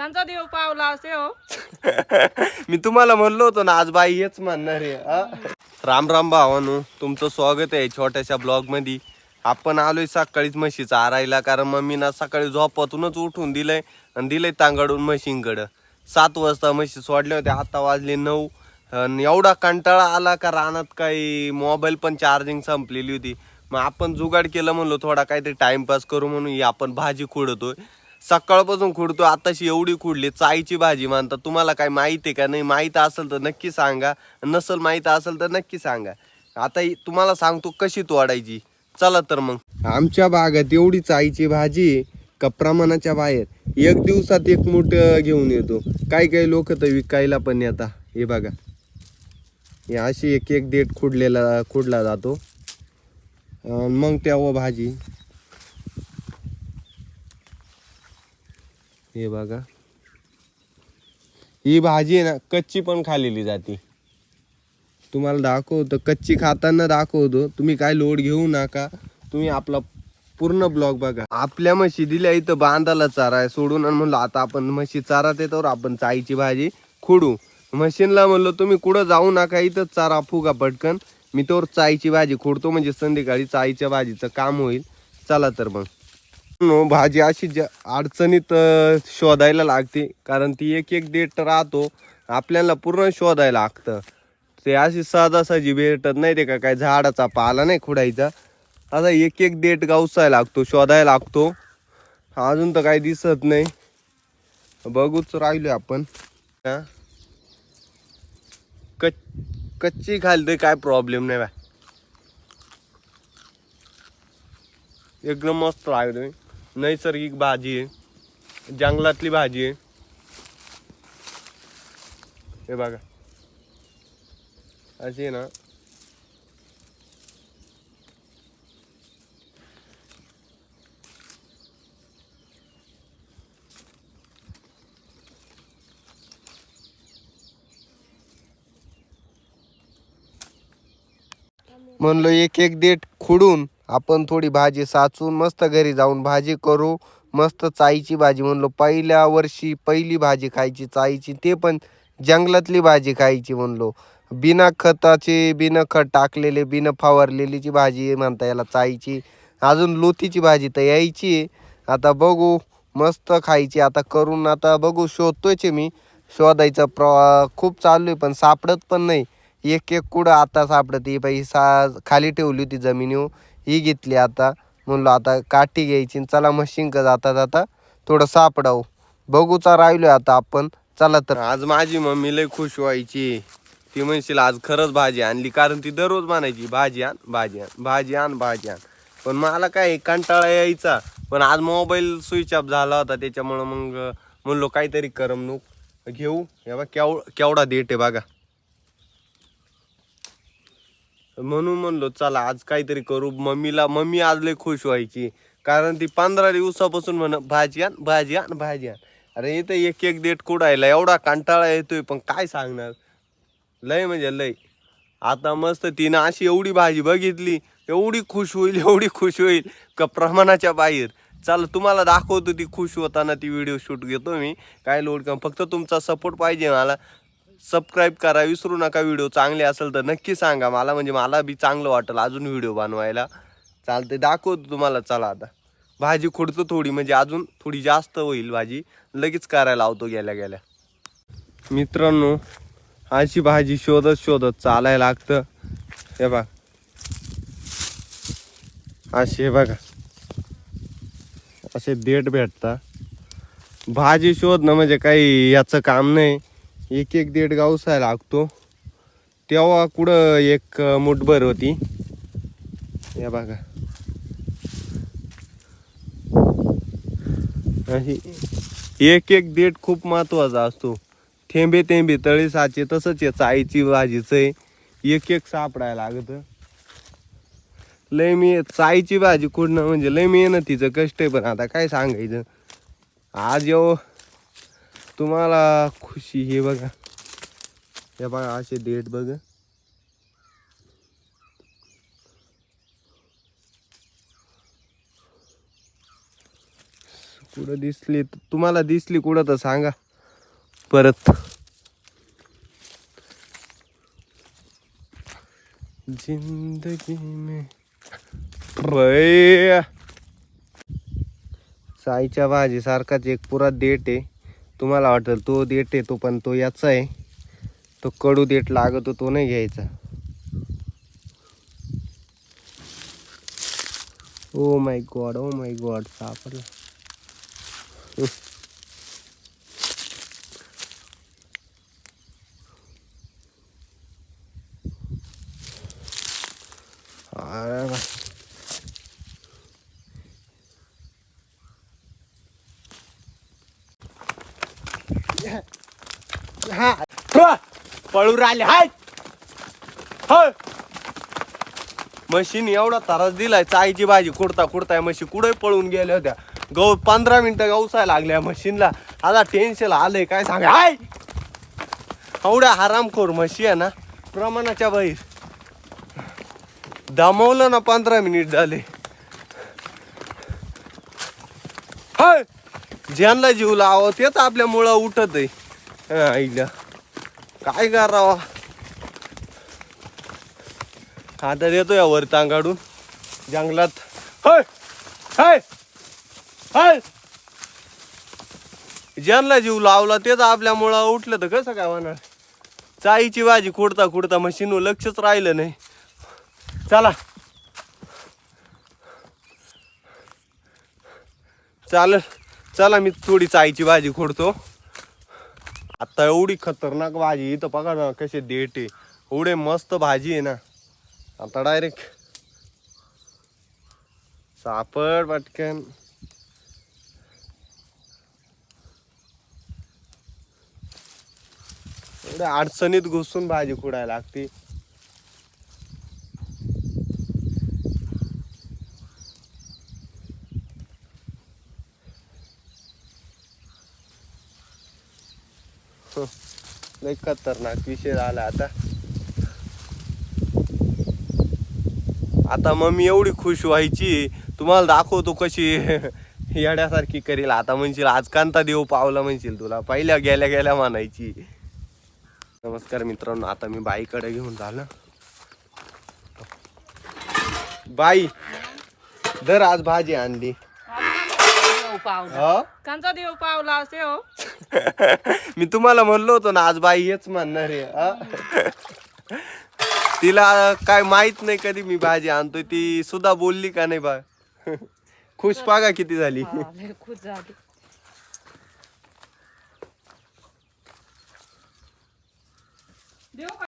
त्यांचा देव पावला असे हो. मी तुम्हाला म्हणलो होतो ना आज बाई हेच म्हणणार आहे हा? राम राम भावानू तुमचं स्वागत आहे छोट्याशा ब्लॉगमध्ये आपण आलोय सकाळीच म्हशी चारायला कारण मम्मीना सकाळी झोपातूनच उठून दिलंय आणि दिलंय तांगाडून म्हशींकडं. सात वाजता म्हशी सोडल्या होत्या आता वाजले नऊ. आणि एवढा कंटाळा आला का रानात काही मोबाईल पण चार्जिंग संपलेली होती. मग आपण जुगाड केलं म्हणलो थोडा काहीतरी टाइमपास करू म्हणून ही आपण भाजी खुडतोय. सकाळपासून खुडतो आताशी एवढी खुडली चायची भाजी मानतात तुम्हाला काय माहिती आहे का नाही? माहीत असेल तर नक्की सांगा. नसल माहीत असेल तर नक्की सांगा. आता तुम्हाला सांगतो कशी तोडायची चला तर मग. आमच्या बागात एवढी चायची भाजी आहे का प्रमाणाच्या बाहेर? एक दिवसात एक मूठ घेऊन येतो. काही काही लोक तर विकायला पण येतात हे बघा. हे अशी एक एक देठ खुडलेला खुडला जातो. मग तेव्हा भाजी हे बघा. ही भाजी आहे ना कच्ची पण खाल्लेली जाते. तुम्हाला दाखवतो कच्ची खाताना दाखवतो. तुम्ही काय लोड घेऊ नका. तुम्ही आपला पूर्ण ब्लॉग बघा. आपल्या म्हशी दिल्या इथं बांधाला चारा आहे सोडून आणि म्हणलं आता आपण म्हशी चारा देतो आपण चाईची भाजी खुडू. म्हशींना म्हणलं तुम्ही कुठं जाऊ नका इथं चारा फुगा पटकन. मी तोवर चाईची भाजी खोडतो म्हणजे संध्याकाळी चाईच्या भाजीचं काम होईल. चला तर मग. भाजी अशी ज्या अडचणीत शोधायला लागते. कारण ती एक एक डेट राहतो. आपल्याला पूर्ण शोधायला लागतं. ते अशी सहजासहजी भेटत नाही ते का काय झाडाचा पाला नाही खुडायचा. आता एक एक डेट गावसायला लागतो शोधायला लागतो. अजून तर काही दिसत नाही. बघूच राहिलो आपण. हा? कच कच्ची खाली काय प्रॉब्लेम नाही बा. एकदम मस्त राहिलो तुम्ही नैसर्गिक भाजी आहे. जंगलातली भाजी आहे. हे बघा. अशी आहे ना. म्हणलो एक एक देठ खुडून आपण थोडी भाजी साचून मस्त घरी जाऊन भाजी करू. मस्त चाईची भाजी म्हणलो. पहिल्या वर्षी पहिली भाजी खायची चाईची ते पण जंगलातली भाजी खायची म्हणलो. बिना खताचे बिना खत टाकलेले बिना फवारलेलीची भाजी म्हणता याला चाईची. अजून लोतीची भाजी तर यायची. आहे. आता बघू मस्त खायची. आता करून आता बघू शोधतोयच मी. शोधायचं प्र खूप चालू आहे पण सापडत पण नाही. एक एक कुडं आता सापडत ही पाहिजे सा खाली ठेवली होती जमिनीवर. ही घेतली आता. म्हणलो आता काठी घ्यायची आणि चला मशीन का जाता जाता थोडं सापडावं. बघूचा राहिलो आता आपण. चला तर. आज माझी मम्मी लय खुश व्हायची. ती म्हणशील आज खरंच भाजी आणली. कारण ती दररोज म्हणायची भाजी आण भाजी आण भाजी आण भाजी आण. पण मला काय कंटाळा यायचा. पण आज मोबाईल स्विच ऑफ झाला होता. त्याच्यामुळं मग म्हणलो काहीतरी करमणूक घेऊ. हे बघा केव केवढा देट आहे बघा. म्हणून म्हणलो चला आज काहीतरी करू. मम्मीला मम्मी आज लय खुश व्हायची. कारण ती पंधरा दिवसापासून म्हण भाजी आण भाजी आण भाजी आण. अरे इथं एक एक देठ कुडायला एवढा कंटाळा येतोय पण काय सांगणार? लय म्हणजे लय. आता मस्त तिनं अशी एवढी भाजी बघितली एवढी खुश होईल एवढी खुश होईल का प्रमाणाच्या बाहेर. चला तुम्हाला दाखवतो ती खुश होताना ती व्हिडिओ शूट घेतो मी. काय लोड का फक्त तुमचा सपोर्ट पाहिजे मला. सबस्क्राईब करा विसरू नका व्हिडिओ चांगले असेल तर नक्की सांगा मला म्हणजे मला बी चांगलं वाटेल अजून व्हिडिओ बनवायला. चालते दाखवतो तुम्हाला चला आता. भाजी खुडतो थोडी म्हणजे अजून थोडी जास्त होईल भाजी. लगेच करायला लावतो गेल्या गेल्या. मित्रांनो अशी भाजी शोधत शोधत चालायला लागतं. हे बघा. असे हे बघा. असे देठ भेटतं भाजी शोधणं म्हणजे काही याचं काम नाही. एक एक देठ गावसायला लागतो. तेव्हा कुठं एक मुठभर होती. या बघा. एक एक देठ खूप महत्त्वाचा असतो. थेंबे थेंबे तळे साचे तसंच आहे चायची भाजीचं आहे. एक एक सापडायला लागतं. लय मी चायची भाजी कुठणं म्हणजे लय मेहनतीचं कष्ट आहे पण आता काय सांगायचं. आज येऊ तुम्हाला खुशी हे बघा. हे बघा असे डेट बघ. कुठं दिसली? तुम्हाला दिसली कुठं तर सांगा. परत. जिंदगी में रे साईच्या भाजी सारखाच एक पुरा देट आहे. तुम्हाला वाटेल तो देठ आहे तो पण तो याचा आहे. तो कडू देठ लागतो तो नाही घ्यायचा. Oh my God oh my God सापडला अरे वा. हा पळू राहिले. हाय! होय! मशीन एवढा त्रास दिलाय चायची भाजी कुडता कुडताय म्हशी कुठे पळून गेल्या होत्या? गौ पंधरा मिनिटं गवसाय लागल्या मशीनला. आता टेन्शन आलंय काय सांगा हाय! एवढ्या हरामखोर म्हशी आहे ना प्रमाणाच्या बाहेर. दमवलं ना पंधरा मिनिट झाले. हाय! ज्यांना जीव लावा तेच आपल्या मुळा उठत आहे हा, काय करावा? आता देतो या वर काढून जंगलात. होय! हाय! हाय! ज्यांना जीव लावला तेच आपल्यामुळं उठलं तर कसं काय म्हणा चाईची भाजी कुडता कुडता मशीन लक्षच राहिलं नाही. चला. चालेल. चला मी थोडी चाईची भाजी खोडतो. आता एवढी खतरनाक भाजी इथं बघा ना कसे देठ एवढे मस्त भाजी आहे ना. आता डायरेक्ट सापड पटकन. एवढ्या अडचणीत घुसून भाजी खुडायला लागते. लय खतरनाक विषय झाला आता. आता मम्मी एवढी खुश व्हायची तुम्हाला दाखवतो कशी येड्यासारखी करील. आता म्हणशील आज कांता देव पावला म्हणशील तुला. पहिल्या गेल्या गेल्या म्हणायची. नमस्कार मित्रांनो आता मी बाईकडे घेऊन झालं. बाई दर आज भाजी आणली. हा? कांचा देव पावला असे हो. मी तुम्हाला म्हणलो होतो ना आज बाई हेच म्हणणार आहे तिला काय माहीत नाही कधी मी भाजी आणतोय ती सुद्धा बोलली का नाही बा? खुश पागा किती झाली. खुश झाली. देऊ